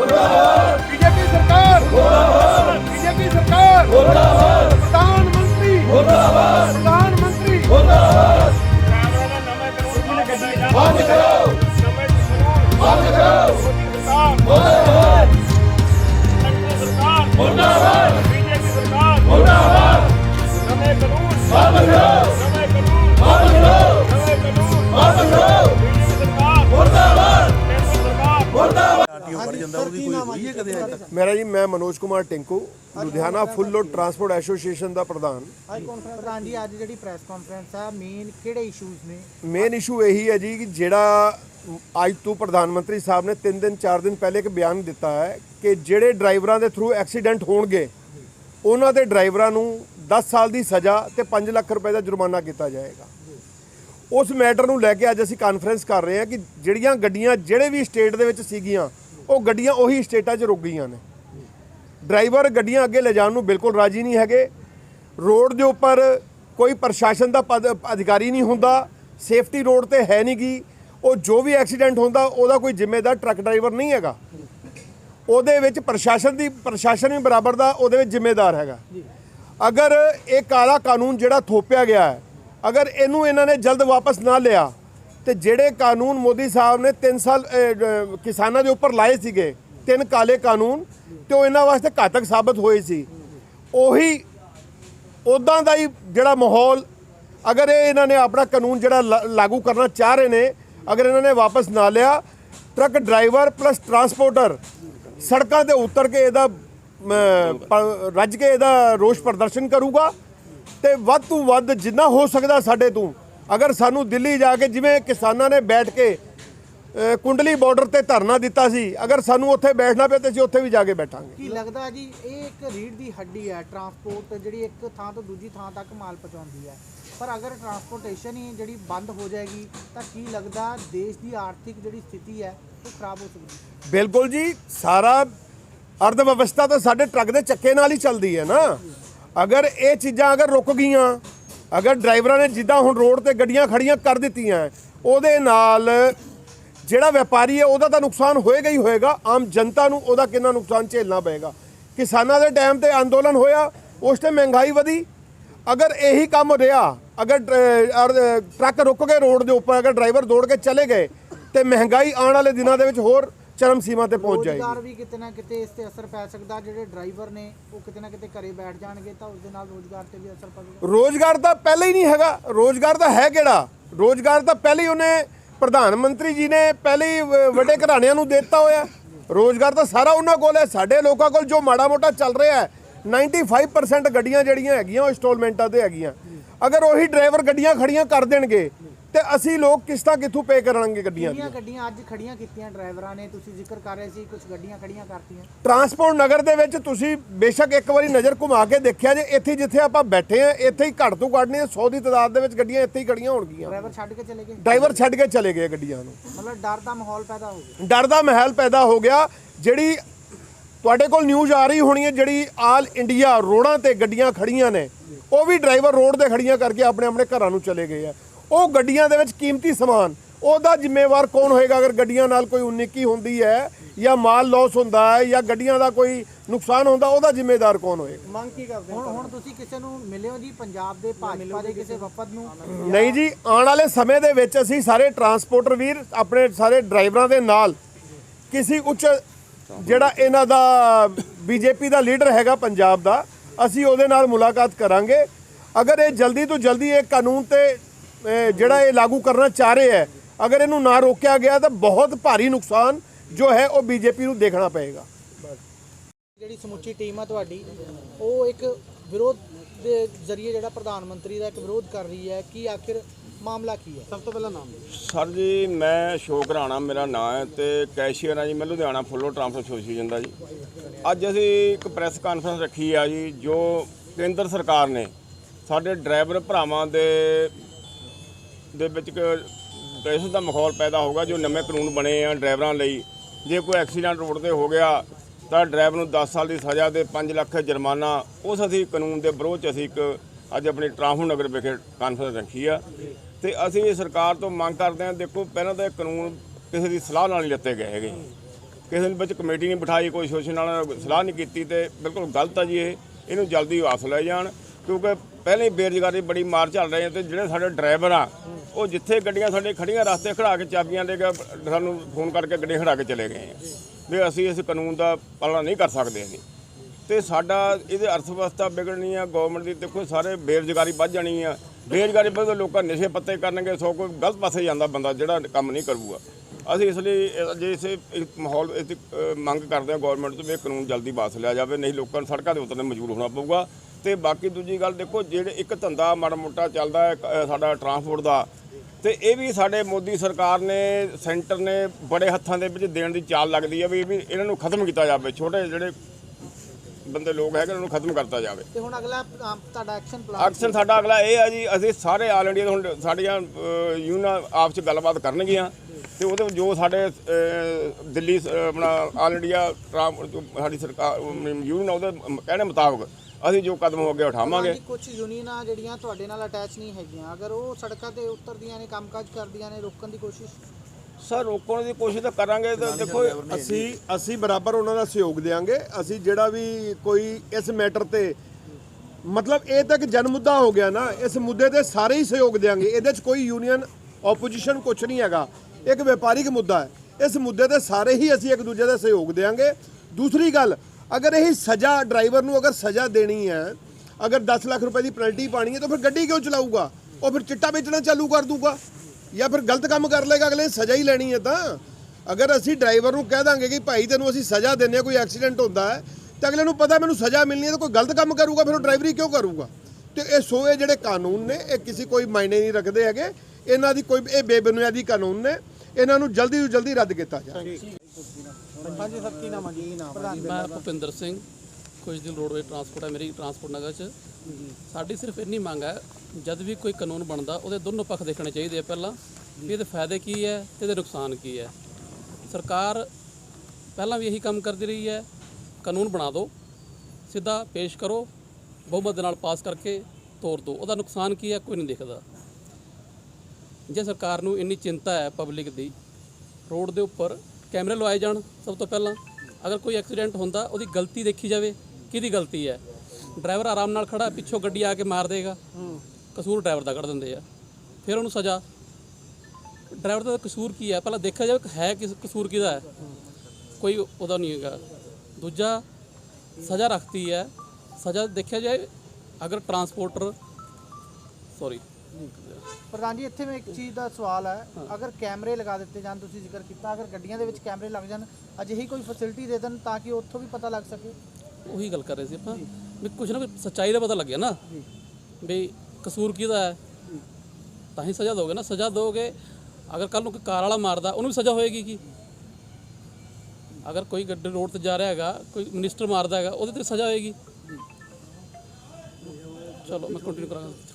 ਮੁਰਦਾਬਾਦ ਬੀਜੇਪੀ ਸਰਕਾਰ। ਮੁਰਦਾਬਾਦ ਬੀਜੇਪੀ ਸਰਕਾਰ ਮੁਰਦਾਬਾਦ ਪ੍ਰਧਾਨ ਮੰਤਰੀ ਮੁਰਦਾਬਾਦ ਪ੍ਰਧਾਨ ਮੰਤਰੀ ਮੁਰਦਾਬਾਦ ਬੰਦ ਕਰੋ। ਮੇਰਾ ਜੀ ਮੈਂ Manoj Kumar Tinku Ludhiana full load transport association ਦਾ ਪ੍ਰਧਾਨ। ਪ੍ਰਧਾਨ ਜੀ ਅੱਜ ਜਿਹੜੀ ਪ੍ਰੈਸ ਕਾਨਫਰੰਸ ਆ ਮੇਨ ਕਿਹੜੇ ਇਸ਼ੂਜ਼ ਨੇ? ਮੇਨ ਇਸ਼ੂ ਇਹੀ ਹੈ ਜੀ ਕਿ ਜਿਹੜਾ ਅੱਜ ਤੋਂ ਪ੍ਰਧਾਨ ਮੰਤਰੀ ਸਾਹਿਬ ਨੇ 3 ਦਿਨ 4 ਦਿਨ ਪਹਿਲੇ ਇੱਕ ਬਿਆਨ ਦਿੱਤਾ ਹੈ ਕਿ ਜਿਹੜੇ ਡਰਾਈਵਰਾਂ ਦੇ ਥਰੂ ਐਕਸੀਡੈਂਟ ਹੋਣਗੇ ਉਹਨਾਂ ਦੇ ਡਰਾਈਵਰਾਂ ਨੂੰ 10 ਸਾਲ ਦੀ ਸਜ਼ਾ ਤੇ 5 ਲੱਖ ਰੁਪਏ ਦਾ ਜੁਰਮਾਨਾ ਕੀਤਾ ਜਾਏਗਾ। ਉਸ ਮੈਟਰ ਨੂੰ ਲੈ ਕੇ ਅੱਜ ਅਸੀਂ ਕਾਨਫਰੰਸ ਕਰ ਰਹੇ ਹਾਂ ਕਿ ਜਿਹੜੀਆਂ ਗੱਡੀਆਂ ਜਿਹੜੇ ਵੀ ਸਟੇਟ ਦੇ ਵਿੱਚ ਸੀਗੀਆਂ ਉਹ ਗੱਡੀਆਂ ਉਹੀ ਸਟੇਟਾਂ 'ਚ ਰੁਕ ਗਈਆਂ ਨੇ। ਡਰਾਈਵਰ ਗੱਡੀਆਂ ਅੱਗੇ ਲੈ ਜਾਣ ਨੂੰ ਬਿਲਕੁਲ ਰਾਜੀ ਨਹੀਂ ਹੈਗੇ। ਰੋਡ ਦੇ ਉੱਪਰ ਕੋਈ ਪ੍ਰਸ਼ਾਸਨ ਦਾ ਪਦ, ਅਧਿਕਾਰੀ ਨਹੀਂ ਹੁੰਦਾ, ਸੇਫਟੀ ਰੋਡ ਤੇ ਹੈ ਨਹੀਂ ਗੀ ਉਹ ਜੋ ਵੀ ਐਕਸੀਡੈਂਟ ਹੁੰਦਾ, ਉਹਦਾ ਕੋਈ ਜ਼ਿੰਮੇਦਾਰ ਟਰੱਕ ਡਰਾਈਵਰ ਨਹੀਂ ਹੈਗਾ। ਉਹਦੇ ਵਿੱਚ ਪ੍ਰਸ਼ਾਸਨ ਦੀ, ਪ੍ਰਸ਼ਾਸਨ ਵੀ ਬਰਾਬਰ ਦਾ, ਉਹਦੇ ਵਿੱਚ ਜ਼ਿੰਮੇਦਾਰ ਹੈਗਾ। ਅਗਰ ਇਹ ਕਾਲਾ ਕਾਨੂੰਨ ਜਿਹੜਾ ਥੋਪਿਆ ਗਿਆ ਹੈ, ਅਗਰ ਇਹਨੂੰ ਇਹਨਾਂ ਨੇ ਜਲਦ ਵਾਪਸ ਨਾ ਲਿਆ, ਤੇ ਜਿਹੜੇ ਕਾਨੂੰਨ ਮੋਦੀ ਸਾਹਿਬ ਨੇ 3 ਸਾਲ ਕਿਸਾਨਾਂ ਦੇ ਉੱਪਰ ਲਾਏ ਸੀਗੇ ਤਿੰਨ ਕਾਲੇ ਕਾਨੂੰਨ ਤੇ ਉਹ ਇਹਨਾਂ ਵਾਸਤੇ ਘਾਤਕ ਸਾਬਤ ਹੋਏ ਸੀ। ਉਹੀ ਉਦਾਂ ਦਾ ਹੀ ਜਿਹੜਾ ਮਾਹੌਲ, ਅਗਰ ਇਹ ਇਹਨਾਂ ਨੇ ਆਪਣਾ ਕਾਨੂੰਨ ਜਿਹੜਾ ਲਾ- ਲਾਗੂ ਕਰਨਾ ਚਾਹ ਰਹੇ ਨੇ, ਅਗਰ ਇਹਨਾਂ ਨੇ ਵਾਪਸ ਨਾ ਲਿਆ, ਟਰੱਕ ਡਰਾਈਵਰ ਪਲੱਸ ਟਰਾਂਸਪੋਰਟਰ ਸੜਕਾਂ ਤੇ ਉਤਰ ਕੇ ਇਹਦਾ ਰੱਜ ਕੇ ਇਹਦਾ ਰੋਸ ਪ੍ਰਦਰਸ਼ਨ ਕਰੂਗਾ ਤੇ ਵੱਧ ਤੋਂ ਵੱਧ ਜਿੰਨਾ ਹੋ ਸਕਦਾ ਸਾਡੇ ਤੋਂ, ਅਗਰ ਸਾਨੂੰ ਦਿੱਲੀ ਜਾ ਕੇ ਜਿਵੇਂ ਕਿਸਾਨਾਂ ਨੇ ਬੈਠ ਕੇ ਕੁੰਡਲੀ ਬਾਰਡਰ ਤੇ ਧਰਨਾ ਦਿੱਤਾ ਸੀ। ਅਗਰ ਸਾਨੂੰ ਉੱਥੇ ਬੈਠਣਾ ਪਿਆ ਤੇ ਅਸੀਂ ਉੱਥੇ ਵੀ ਜਾ ਕੇ ਬੈਠਾਂਗੇ। ਕੀ ਲੱਗਦਾ ਜੀ ਇਹ ਇੱਕ ਰੀੜ ਦੀ ਹੱਡੀ ਹੈ ਟਰਾਂਸਪੋਰਟ ਜਿਹੜੀ ਇੱਕ ਥਾਂ ਤੋਂ ਦੂਜੀ ਥਾਂ ਤੱਕ ਮਾਲ ਪਹੁੰਚਾਉਂਦੀ ਹੈ। ਪਰ ਅਗਰ ਟਰਾਂਸਪੋਰਟੇਸ਼ਨ ਹੀ ਜਿਹੜੀ ਬੰਦ ਹੋ ਜਾਏਗੀ ਤਾਂ ਕੀ ਲੱਗਦਾ ਦੇਸ਼ ਦੀ ਆਰਥਿਕ ਜਿਹੜੀ ਸਥਿਤੀ ਹੈ ਉਹ ਖਰਾਬ ਹੋ ਸਕਦੀ ਬਿਲਕੁਲ ਜੀ ਸਾਰਾ ਅਰਧ ਵਿਵਸਥਾ ਤਾਂ ਸਾਡੇ ਟਰੱਕ ਦੇ ਚੱਕੇ ਨਾਲ ਹੀ ਚੱਲਦੀ ਹੈ ਨਾ। ਅਗਰ ਇਹ ਚੀਜ਼ਾਂ ਅਗਰ ਰੁਕ ਗਈਆਂ ਅਗਰ ਡਰਾਈਵਰਾਂ ਨੇ ਜਿੱਦਾਂ ਹੁਣ ਰੋਡ ਤੇ ਗੱਡੀਆਂ ਖੜੀਆਂ ਕਰ ਦਿੱਤੀਆਂ ਉਹਦੇ ਨਾਲ ਜਿਹੜਾ ਵਪਾਰੀ ਹੈ ਉਹਦਾ ਤਾਂ ਨੁਕਸਾਨ ਹੋਏਗਾ ਹੀ ਹੋਏਗਾ। ਆਮ ਜਨਤਾ ਨੂੰ ਉਹਦਾ ਕਿੰਨਾ ਨੁਕਸਾਨ ਝੇਲਣਾ ਪਏਗਾ। ਕਿਸਾਨਾਂ ਦੇ ਟਾਈਮ ਤੇ ਅੰਦੋਲਨ ਹੋਇਆ ਉਸ ਤੇ ਮਹਿੰਗਾਈ ਵਧੀ। ਅਗਰ ਇਹੀ ਕੰਮ ਰਿਹਾ ਅਗਰ ਟਰੱਕ ਰੁਕ ਗਏ ਰੋਡ ਦੇ ਉੱਪਰ ਅਗਰ ਡਰਾਈਵਰ ਦੌੜ ਕੇ ਚਲੇ ਗਏ ਤੇ ਮਹਿੰਗਾਈ ਆਉਣ ਵਾਲੇ ਦਿਨਾਂ ਦੇ ਵਿੱਚ ਹੋਰ ਚਰਮ ਸੀਮਾ ਤੇ ਪਹੁੰਚ ਜਾਏਗੀ। ਰੋਜ਼ਗਾਰ ਵੀ ਕਿਤੇ ਨਾ ਕਿਤੇ ਇਸ ਤੇ ਅਸਰ ਪੈ ਸਕਦਾ ਜਿਹੜੇ ਡਰਾਈਵਰ ਨੇ ਉਹ ਕਿਤੇ ਨਾ ਕਿਤੇ ਘਰੇ ਬੈਠ ਜਾਣਗੇ ਤਾਂ ਉਸ ਦੇ ਨਾਲ ਰੋਜ਼ਗਾਰ ਤੇ ਵੀ ਅਸਰ ਪਵੇਗਾ। ਰੋਜ਼ਗਾਰ ਤਾਂ ਪਹਿਲਾਂ ਹੀ ਨਹੀਂ ਹੈਗਾ। ਰੋਜ਼ਗਾਰ ਤਾਂ ਹੈ ਕਿਹੜਾ? ਰੋਜ਼ਗਾਰ ਤਾਂ ਪਹਿਲੇ ਹੀ ਉਹਨੇ ਪ੍ਰਧਾਨ ਮੰਤਰੀ ਜੀ ਨੇ ਪਹਿਲੇ ਵੱਡੇ ਘਰਾਣਿਆਂ ਨੂੰ ਦੇ ਦਿੱਤਾ ਹੋਇਆ। ਰੋਜ਼ਗਾਰ ਤਾਂ ਸਾਰਾ ਉਹਨਾਂ ਕੋਲ ਹੈ। ਸਾਡੇ ਲੋਕਾਂ ਕੋਲ ਜੋ ਮਾੜਾ ਮੋਟਾ ਚੱਲ ਰਿਹਾ ਹੈ 95% ਗੱਡੀਆਂ ਜਿਹੜੀਆਂ ਹੈਗੀਆਂ, ਉਹ ਇੰਸਟਾਲਮੈਂਟਾਂ ਤੇ ਹੈਗੀਆਂ। ਅਗਰ ਉਹੀ ਡਰਾਈਵਰ ਗੱਡੀਆਂ ਖੜੀਆਂ ਕਰ ਦੇਣਗੇ ਤੇ ਅਸੀਂ ਲੋਕ ਕਿਸ਼ਤਾਂ ਕਿੱਥੋਂ ਪੇ ਕਰਾਂਗੇ ਗੱਡੀਆਂ ਦੀਆਂ? ਗੱਡੀਆਂ ਅੱਜ ਖੜੀਆਂ ਕੀਤੀਆਂ ਡਰਾਈਵਰਾਂ ਨੇ ਤੁਸੀਂ ਜ਼ਿਕਰ ਕਰ ਰਹੇ ਸੀ ਕੁਝ ਗੱਡੀਆਂ ਖੜੀਆਂ ਕਰਤੀਆਂ। ਟਰਾਂਸਪੋਰਟ ਨਗਰ ਦੇ ਵਿੱਚ ਤੁਸੀਂ ਬੇਸ਼ੱਕ ਇੱਕ ਵਾਰੀ ਨਜ਼ਰ ਘੁਮਾ ਕੇ ਦੇਖਿਆ ਜੇ ਇੱਥੇ ਜਿੱਥੇ ਆਪਾਂ ਬੈਠੇ ਆ ਇੱਥੇ ਹੀ ਘੱਟ ਤੋਂ ਘੱਟ ਨਹੀਂ 100 ਦੀ ਤਾਦਾਦ ਦੇ ਵਿੱਚ ਗੱਡੀਆਂ ਇੱਥੇ ਹੀ ਖੜੀਆਂ ਹੋਣਗੀਆਂ। ਡਰਾਈਵਰ ਛੱਡ ਕੇ ਚਲੇ ਗਏ? ਡਰਾਈਵਰ ਛੱਡ ਕੇ ਚਲੇ ਗਏ ਗੱਡੀਆਂ ਨੂੰ। ਮਤਲਬ ਡਰ ਦਾ ਮਾਹੌਲ ਪੈਦਾ ਹੋ ਗਿਆ। ਡਰ ਦਾ ਮਾਹੌਲ ਪੈਦਾ ਹੋ ਗਿਆ ਜਿਹੜੀ ਤੁਹਾਡੇ ਕੋਲ ਨਿਊਜ਼ ਆ ਰਹੀ ਹੋਣੀ ਹੈ ਜਿਹੜੀ ਆਲ ਇੰਡੀਆ ਰੋਡਾਂ ਤੇ ਗੱਡੀਆਂ ਖੜੀਆਂ ਨੇ ਉਹ ਵੀ ਡਰਾਈਵਰ ਰੋਡ ਤੇ ਖੜੀਆਂ ਕਰਕੇ ਆਪਣੇ ਆਪਣੇ ਘਰਾਂ ਨੂੰ ਚਲੇ ਗਏ ਆ। ਉਹ ਗੱਡੀਆਂ ਦੇ ਵਿੱਚ ਕੀਮਤੀ ਸਮਾਨ। ਉਹਦਾ ਜ਼ਿੰਮੇਵਾਰ ਕੌਣ ਹੋਏਗਾ ਅਗਰ ਗੱਡੀਆਂ ਨਾਲ ਕੋਈ ਉਨਿੱਕੀ ਹੁੰਦੀ ਹੈ ਜਾਂ ਮਾਲ ਲਾਸ ਹੁੰਦਾ ਹੈ ਜਾਂ ਗੱਡੀਆਂ ਦਾ ਕੋਈ ਨੁਕਸਾਨ ਹੁੰਦਾ ਉਹਦਾ ਜ਼ਿੰਮੇਦਾਰ ਕੌਣ ਹੋਏਗਾ? ਮੰਗ ਕੀ ਕਰਦੇ ਹੁਣ ਹੁਣ ਤੁਸੀਂ ਕਿਸੇ ਨੂੰ ਮਿਲਿਓ ਜੀ ਪੰਜਾਬ ਦੇ ਭਾਜਪਾ ਦੇ ਕਿਸੇ ਵਫਦ ਨੂੰ। ਨਹੀਂ ਜੀ ਆਉਣ ਵਾਲੇ ਸਮੇਂ ਦੇ ਵਿੱਚ ਅਸੀਂ ਸਾਰੇ ਟਰਾਂਸਪੋਰਟਰ ਵੀਰ ਆਪਣੇ ਸਾਰੇ ਡਰਾਈਵਰਾਂ ਦੇ ਨਾਲ ਕਿਸੇ ਉੱਚ ਜਿਹੜਾ ਇਹਨਾਂ ਦਾ ਬੀਜੇਪੀ ਦਾ ਲੀਡਰ ਹੈਗਾ ਪੰਜਾਬ ਦਾ ਅਸੀਂ ਉਹਦੇ ਨਾਲ ਮੁਲਾਕਾਤ ਕਰਾਂਗੇ। ਅਗਰ ਇਹ ਜਲਦੀ ਤੋਂ ਜਲਦੀ ਇਹ ਕਾਨੂੰਨ ਤੇ ਜਿਹੜਾ ਇਹ ਲਾਗੂ ਕਰਨਾ ਚਾਹ ਰਹੇ ਹੈ ਅਗਰ ਇਹਨੂੰ ਨਾ ਰੋਕਿਆ ਗਿਆ ਤਾਂ ਬਹੁਤ ਭਾਰੀ ਨੁਕਸਾਨ ਜੋ ਹੈ ਉਹ ਬੀਜੇਪੀ ਨੂੰ ਦੇਖਣਾ ਪਏਗਾ। ਜਿਹੜੀ ਸਮੁੱਚੀ ਟੀਮ ਆ ਤੁਹਾਡੀ ਉਹ ਇੱਕ ਵਿਰੋਧ ਦੇ ਜ਼ਰੀਏ ਜਿਹੜਾ ਪ੍ਰਧਾਨ ਮੰਤਰੀ ਦਾ ਇੱਕ ਵਿਰੋਧ ਕਰ ਰਹੀ ਹੈ ਕੀ ਆਖਿਰ ਮਾਮਲਾ ਕੀ ਹੈ? ਸਭ ਤੋਂ ਪਹਿਲਾਂ ਨਾਮ ਸਰ ਜੀ ਮੈਂ ਅਸ਼ੋਕ ਰਾਣਾ ਮੇਰਾ ਨਾਮ ਹੈ ਤੇ ਕੈਸ਼ੀਅਰ ਹਾਂ ਜੀ ਮੈਂ ਲੁਧਿਆਣਾ ਫੁੱਲੋ ਟਰਾਂਸਪੋਰਟ ਐਸੋਸੀਏਸ਼ਨ ਦਾ ਜੀ। ਅੱਜ ਅਸੀਂ ਇੱਕ ਪ੍ਰੈਸ ਕਾਨਫਰੰਸ ਰੱਖੀ ਆ ਜੀ ਜੋ ਕੇਂਦਰ ਸਰਕਾਰ ਨੇ ਸਾਡੇ ਡਰਾਈਵਰ ਭਰਾਵਾਂ ਦੇ ਦੇ ਵਿੱਚ ਇੱਕ ਦਹਿਸ਼ਤ ਦਾ ਮਾਹੌਲ ਪੈਦਾ ਹੋਊਗਾ, ਜੋ ਨਵੇਂ ਕਾਨੂੰਨ ਬਣੇ ਆ ਡਰਾਈਵਰਾਂ ਲਈ। ਜੇ ਕੋਈ ਐਕਸੀਡੈਂਟ ਰੋਡ ਤੇ ਹੋ ਗਿਆ, ਤਾਂ ਡਰਾਈਵਰ ਨੂੰ 10 ਸਾਲ ਦੀ ਸਜ਼ਾ ਤੇ 5 ਲੱਖ ਜੁਰਮਾਨਾ, ਉਸ ਅਸੀਂ ਕਾਨੂੰਨ ਦੇ ਵਿਰੋਧ ਚ ਅਸੀਂ ਇੱਕ ਅੱਜ ਆਪਣੀ ਟਰਾਂਸਪੋਰਟ ਨਗਰ ਵਿਖੇ ਕਾਨਫਰੰਸ ਰੱਖੀ ਆ। ਤੇ ਅਸੀਂ ਸਰਕਾਰ ਤੋਂ ਮੰਗ ਕਰਦੇ ਹਾਂ, ਦੇਖੋ ਪਹਿਲਾਂ ਤਾਂ ਇਹ ਕਾਨੂੰਨ ਕਿਸੇ ਦੀ ਸਲਾਹ ਨਾਲ ਨਹੀਂ ਲਿੱਤੇ ਗਏ ਹੈਗੇ। ਕਿਸੇ ਨੇ ਵਿੱਚ ਕਮੇਟੀ ਨਹੀਂ ਬਿਠਾਈ, ਕੋਈ ਸੋਸ਼ਲ ਨਾਲ ਸਲਾਹ ਨਹੀਂ ਕੀਤੀ ਤੇ ਬਿਲਕੁਲ ਗਲਤ ਆ ਜੀ ਇਹ। ਇਹਨੂੰ ਜਲਦੀ ਵਾਪਸ ਲੈ ਜਾਣ, ਕਿਉਂਕਿ ਪਹਿਲਾਂ ਹੀ ਬੇਰੁਜ਼ਗਾਰੀ ਬੜੀ ਮਾਰ ਚੱਲ ਰਹੀ ਹੈ ਤੇ ਜਿਹੜੇ ਸਾਡੇ ਡਰਾਈਵਰ ਆ, ਉਹ ਜਿੱਥੇ ਗੱਡੀਆਂ ਸਾਡੇ ਖੜੀਆਂ ਰਸਤੇ ਖੜਾ ਕੇ ਚਾਬੀਆਂ ਦੇ ਕੇ ਸਾਨੂੰ ਫੋਨ ਕਰਕੇ ਗੱਡੀ ਖੜਾ ਕੇ ਚਲੇ ਗਏ ਆ ਵੀ ਅਸੀਂ ਇਸ ਕਾਨੂੰਨ ਦਾ ਪਾਲਣਾ ਨਹੀਂ ਕਰ ਸਕਦੇ ਅਸੀਂ। ਤੇ ਸਾਡਾ ਇਹਦੇ ਅਰਥ ਵਿਵਸਥਾ ਵਿਗੜਨੀ ਆ ਗਵਰਨਮੈਂਟ ਦੀ ਦੇਖੋ ਸਾਰੇ ਬੇਰੁਜ਼ਗਾਰੀ ਵੱਧ ਜਾਣੀ ਆ। ਬੇਰੁਜ਼ਗਾਰੀ ਵੱਧ ਲੋਕਾਂ ਨਸ਼ੇ ਪੱਤੇ ਕਰਨਗੇ, ਸੋ ਕੋਈ ਗਲਤ ਪਾਸੇ ਜਾਂਦਾ ਬੰਦਾ ਜਿਹੜਾ ਕੰਮ ਨਹੀਂ ਕਰੂਗਾ। ਅਸੀਂ ਇਸ ਲਈ ਇਹ- ਜੇ ਇਸੇ ਮਾਹੌਲ, ਇਸ ਮੰਗ ਕਰਦੇ ਹਾਂ ਗਵਰਨਮੈਂਟ ਤੋਂ ਵੀ ਇਹ ਕਾਨੂੰਨ ਜਲਦੀ ਵਾਪਸ ਲਿਆ ਜਾਵੇ, ਨਹੀਂ ਲੋਕਾਂ ਨੂੰ ਸੜਕਾਂ ਦੇ ਉਤਰਨੇ ਮਜਬੂਰ ਹੋਣਾ ਪਊਗਾ। ਤੇ ਬਾਕੀ ਦੂਜੀ ਗੱਲ ਦੇਖੋ ਜਿਹੜੇ ਇੱਕ ਧੰਦਾ ਮਾੜਾ ਮੋਟਾ ਚੱਲਦਾ ਹੈ ਸਾਡਾ ਟਰਾਂਸਪੋਰਟ ਦਾ ਤੇ ਇਹ ਵੀ ਸਾਡੇ ਮੋਦੀ ਸਰਕਾਰ ਨੇ ਸੈਂਟਰ ਨੇ ਬੜੇ ਹੱਥਾਂ ਦੇ ਵਿੱਚ ਦੇਣ ਦੀ ਚਾਲ ਲੱਗਦੀ ਹੈ ਵੀ ਇਹ ਵੀ ਇਹਨਾਂ ਨੂੰ ਖਤਮ ਕੀਤਾ ਜਾਵੇ। ਛੋਟੇ ਜਿਹੜੇ ਬੰਦੇ ਲੋਕ ਹੈਗੇ ਉਹਨਾਂ ਨੂੰ ਖਤਮ ਕਰਤਾ ਜਾਵੇ। ਤੇ ਹੁਣ ਅਗਲਾ ਤੁਹਾਡਾ ਐਕਸ਼ਨ ਪਲਾਨ ਐਕਸ਼ਨ ਸਾਡਾ ਅਗਲਾ ਇਹ ਹੈ ਜੀ ਅਸੀਂ ਸਾਰੇ ਆਲ ਇੰਡੀਆ ਹੁਣ ਸਾਡੀਆਂ ਯੂਨੀਅਨ ਆਪਸ ਚ ਗੱਲਬਾਤ ਕਰਨਗੀਆਂ ਤੇ ਉਹਦੇ ਵਿੱਚ ਜੋ ਸਾਡੇ ਦਿੱਲੀ ਆਪਣਾ ਆਲ ਇੰਡੀਆ ਸਾਡੀ ਸਰਕਾਰ ਯੂਨੀਅਨ ਉਹਦੇ ਕਹਿਣੇ ਮੁਤਾਬਕ ਅਸੀਂ ਜੋ ਕਦਮ ਹੋ ਗਏ ਉਠਾਵਾਂਗੇ ਕੁਝ ਯੂਨੀਅਨਾਂ ਜਿਹੜੀਆਂ ਤੁਹਾਡੇ ਨਾਲ ਅਟੈਚ ਨਹੀਂ ਹੈਗੀਆਂ। ਅਗਰ ਉਹ ਸੜਕਾਂ ਤੇ ਉਤਰਦੀਆਂ ਨੇ ਕੰਮਕਾਜ ਕਰਦੀਆਂ ਨੇ ਰੋਕਣ ਦੀ ਕੋਸ਼ਿਸ਼? ਸਰ ਰੋਕਣ ਦੀ ਕੋਸ਼ਿਸ਼ ਤਾਂ ਕਰਾਂਗੇ ਤਾਂ ਦੇਖੋ ਅਸੀਂ ਅਸੀਂ ਬਰਾਬਰ ਉਹਨਾਂ ਦਾ ਸਹਿਯੋਗ ਦੇਵਾਂਗੇ ਅਸੀਂ ਜਿਹੜਾ ਵੀ ਕੋਈ ਇਸ ਮੈਟਰ ਤੇ ਮਤਲਬ ਇਹ ਤਾਂ ਇੱਕ ਜਨ ਮੁੱਦਾ ਹੋ ਗਿਆ ਨਾ ਇਸ ਮੁੱਦੇ ਤੇ ਸਾਰੇ ਹੀ ਸਹਿਯੋਗ ਦੇਵਾਂਗੇ ਇਹਦੇ 'ਚ ਕੋਈ ਯੂਨੀਅਨ ਆਪੋਜੀਸ਼ਨ ਕੁਝ ਨਹੀਂ ਹੈਗਾ। ਇੱਕ ਵਪਾਰਿਕ ਮੁੱਦਾ ਹੈ। ਇਸ ਮੁੱਦੇ ਤੇ ਸਾਰੇ ਹੀ ਅਸੀਂ ਇੱਕ ਦੂਜੇ ਦਾ ਸਹਿਯੋਗ ਦੇਵਾਂਗੇ ਦੂਸਰੀ ਗੱਲ ਅਗਰ ਇਹ ਸਜ਼ਾ ਡਰਾਈਵਰ ਨੂੰ ਅਗਰ ਸਜ਼ਾ ਦੇਣੀ ਹੈ, ਅਗਰ 10 ਲੱਖ ਰੁਪਏ ਦੀ ਪੈਨਲਟੀ ਪਾਣੀ ਹੈ, ਤਾਂ ਫਿਰ ਗੱਡੀ ਕਿਉਂ ਚਲਾਊਗਾ? ਉਹ ਫਿਰ ਚਿੱਟਾ ਵੇਚਣਾ ਚਾਲੂ ਕਰ ਦੂਗਾ ਜਾਂ ਫਿਰ ਗਲਤ ਕੰਮ ਕਰ ਲੇਗਾ ਅਗਲੇ ਸਜ਼ਾ ਹੀ ਲੈਣੀ ਹੈ ਤਾਂ। ਅਗਰ ਅਸੀਂ ਡਰਾਈਵਰ ਨੂੰ ਕਹਿ ਦਾਂਗੇ ਕਿ ਭਾਈ ਤੈਨੂੰ ਅਸੀਂ ਸਜ਼ਾ ਦਿੰਦੇ ਹਾਂ, ਕੋਈ ਐਕਸੀਡੈਂਟ ਹੁੰਦਾ ਹੈ, ਤਾਂ ਅਗਲੇ ਨੂੰ ਪਤਾ ਮੈਨੂੰ ਸਜ਼ਾ ਮਿਲਣੀ ਹੈ, ਤਾਂ ਕੋਈ ਗਲਤ ਕੰਮ ਕਰੂਗਾ, ਫਿਰ ਉਹ ਡਰਾਈਵਰੀ ਕਿਉਂ ਕਰੂਗਾ? ਤੇ ਇਹ ਸੋਏ ਜਿਹੜੇ ਕਾਨੂੰਨ ਨੇ, ਇਹ ਕਿਸੇ ਕੋਈ ਮਾਇਨੇ ਨਹੀਂ ਰੱਖਦੇ ਹੈਗੇ। ਇਹਨਾਂ ਦੀ ਕੋਈ, ਇਹ ਬੇਬੁਨਿਆਦੀ ਕਾਨੂੰਨ ਨੇ। ਇਹਨਾਂ ਨੂੰ ਜਲਦੀ ਤੋਂ ਜਲਦੀ ਰੱਦ ਕੀਤਾ ਜਾਵੇ। ਹਾਂਜੀ ਸਰ ਕੀ ਨਾਮ ਹੈ ਜੀ? ਪ੍ਰਧਾਨ ਮੈਂ ਭੁਪਿੰਦਰ ਸਿੰਘ ਕੁਝ ਦਿਨ ਰੋਡਵੇ ਟਰਾਂਸਪੋਰਟ ਹੈ ਮੇਰੀ ਟਰਾਂਸਪੋਰਟ ਨਗਰ 'ਚ। ਸਾਡੀ ਸਿਰਫ ਇੰਨੀ ਮੰਗ ਹੈ ਜਦ ਵੀ ਕੋਈ ਕਾਨੂੰਨ ਬਣਦਾ ਉਹਦੇ ਦੋਨੋਂ ਪੱਖ ਦੇਖਣੇ ਚਾਹੀਦੇ ਆ ਪਹਿਲਾਂ ਵੀ ਇਹਦੇ ਫਾਇਦੇ ਕੀ ਹੈ ਤੇ ਇਹਦੇ ਨੁਕਸਾਨ ਕੀ ਹੈ। ਸਰਕਾਰ ਪਹਿਲਾਂ ਵੀ ਇਹੀ ਕੰਮ ਕਰਦੀ ਰਹੀ ਹੈ ਕਾਨੂੰਨ ਬਣਾ ਦਿਓ ਸਿੱਧਾ ਪੇਸ਼ ਕਰੋ ਬਹੁਮਤ ਦੇ ਨਾਲ ਪਾਸ ਕਰਕੇ ਤੋਰ ਦਿਓ। ਉਹਦਾ ਨੁਕਸਾਨ ਕੀ ਹੈ ਕੋਈ ਨਹੀਂ ਦੇਖਦਾ। ਜੇ ਸਰਕਾਰ ਨੂੰ ਇੰਨੀ ਚਿੰਤਾ ਹੈ ਪਬਲਿਕ ਦੀ ਰੋਡ ਦੇ ਉੱਪਰ ਕੈਮਰੇ ਲਵਾਏ ਜਾਣ ਸਭ ਤੋਂ ਪਹਿਲਾਂ। ਅਗਰ ਕੋਈ ਐਕਸੀਡੈਂਟ ਹੁੰਦਾ, ਉਹਦੀ ਗਲਤੀ ਦੇਖੀ ਜਾਵੇ, ਕਿਹਦੀ ਗਲਤੀ ਹੈ? ਡਰਾਈਵਰ ਆਰਾਮ ਨਾਲ ਖੜਾ, ਪਿੱਛੋਂ ਗੱਡੀ ਆ ਕੇ ਮਾਰ ਦੇਗਾ। ਕਸੂਰ ਡਰਾਈਵਰ ਦਾ ਕੱਢ ਦਿੰਦੇ ਆ। ਫਿਰ ਉਹਨੂੰ ਸਜ਼ਾ। ਡਰਾਈਵਰ ਦਾ ਕਸੂਰ ਕੀ ਹੈ? ਪਹਿਲਾਂ ਦੇਖਿਆ ਜਾਵੇ, ਹੈ ਕਿਸ, ਕਸੂਰ ਕਿਹਦਾ ਹੈ? ਕੋਈ ਉਹਦਾ ਨਹੀਂ ਹੈਗਾ। ਦੂਜਾ, ਸਜ਼ਾ ਰੱਖਤੀ ਹੈ। ਸਜ਼ਾ ਦੇਖਿਆ ਜਾਏ, ਅਗਰ ਟਰਾਂਸਪੋਰਟਰ ਸੌਰੀ ਪ੍ਰਧਾਨ ਜੀ ਇੱਥੇ ਮੈਂ ਇੱਕ ਚੀਜ਼ ਦਾ ਸਵਾਲ ਹੈ। ਅਗਰ ਕੈਮਰੇ ਲਗਾ ਦਿੱਤੇ ਜਾਣ ਤੁਸੀਂ ਜ਼ਿਕਰ ਕੀਤਾ ਅਗਰ ਗੱਡੀਆਂ ਦੇ ਵਿੱਚ ਕੈਮਰੇ ਲੱਗ ਜਾਣ ਅਜਿਹੀ ਕੋਈ ਫੈਸਿਲਿਟੀ ਦੇ ਦੇਣ ਤਾਂ ਕਿ ਉੱਥੋਂ ਵੀ ਪਤਾ ਲੱਗ ਸਕੇ? ਉਹੀ ਗੱਲ ਕਰ ਰਹੇ ਸੀ ਆਪਾਂ। ਵੀ ਕੁਛ ਨਾ ਕੁਛ ਸੱਚਾਈ ਦਾ ਪਤਾ ਲੱਗਿਆ ਨਾ। ਵੀ ਕਸੂਰ ਕਿਹਦਾ ਹੈ? ਤਾਂ ਹੀ ਸਜ਼ਾ ਦੋਗੇ ਨਾ। ਸਜ਼ਾ ਦੋਗੇ ਅਗਰ ਕੱਲ ਨੂੰ ਕੋਈ ਕਾਰ ਵਾਲਾ ਮਾਰਦਾ ਉਹਨੂੰ ਵੀ ਸਜ਼ਾ ਹੋਏਗੀ ਕੀ? ਅਗਰ ਕੋਈ ਗੱਡੀ ਰੋਡ ਤੇ ਜਾ ਰਿਹਾ ਹੈਗਾ ਕੋਈ ਮਿਨਿਸਟਰ ਮਾਰਦਾ ਹੈਗਾ ਉਹਦੇ ਤੇ ਸਜ਼ਾ ਹੋਏਗੀ। ਚਲੋ ਮੈਂ ਕੰਟੀਨਿਊ ਕਰਾਂਗਾ।